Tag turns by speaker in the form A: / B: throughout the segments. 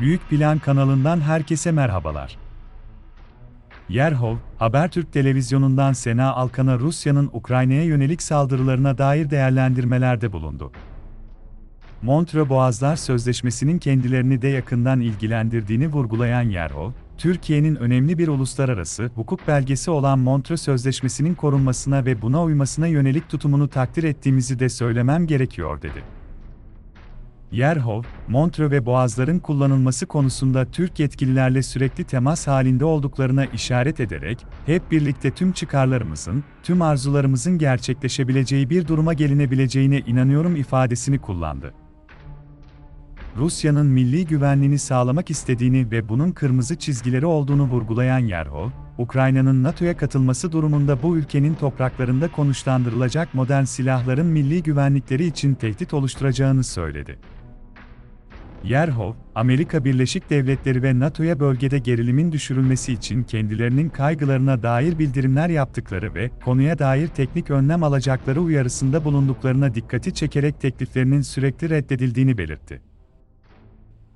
A: Büyük Plan kanalından herkese merhabalar. Yerhov, Habertürk televizyonundan Sena Alkan'a Rusya'nın Ukrayna'ya yönelik saldırılarına dair değerlendirmelerde bulundu. Montreux Boğazlar Sözleşmesi'nin kendilerini de yakından ilgilendirdiğini vurgulayan Yerhov, Türkiye'nin önemli bir uluslararası hukuk belgesi olan Montreux Sözleşmesi'nin korunmasına ve buna uymasına yönelik tutumunu takdir ettiğimizi de söylemem gerekiyor dedi. Yerhov, Montreux ve Boğazların kullanılması konusunda Türk yetkililerle sürekli temas halinde olduklarına işaret ederek, hep birlikte tüm çıkarlarımızın, tüm arzularımızın gerçekleşebileceği bir duruma gelinebileceğine inanıyorum ifadesini kullandı. Rusya'nın milli güvenliğini sağlamak istediğini ve bunun kırmızı çizgileri olduğunu vurgulayan Yerhov, Ukrayna'nın NATO'ya katılması durumunda bu ülkenin topraklarında konuşlandırılacak modern silahların milli güvenlikleri için tehdit oluşturacağını söyledi. Yerhov, Amerika Birleşik Devletleri ve NATO'ya bölgede gerilimin düşürülmesi için kendilerinin kaygılarına dair bildirimler yaptıkları ve konuya dair teknik önlem alacakları uyarısında bulunduklarına dikkati çekerek tekliflerinin sürekli reddedildiğini belirtti.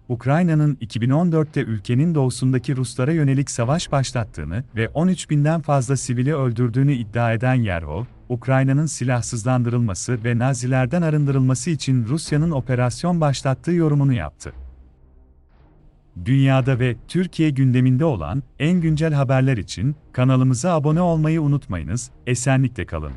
A: Ukrayna'nın 2014'te ülkenin doğusundaki Ruslara yönelik savaş başlattığını ve 13 binden fazla sivili öldürdüğünü iddia eden Yerhov, Ukrayna'nın silahsızlandırılması ve Nazilerden arındırılması için Rusya'nın operasyon başlattığı yorumunu yaptı. Dünyada ve Türkiye gündeminde olan en güncel haberler için kanalımıza abone olmayı unutmayınız, esenlikle kalın.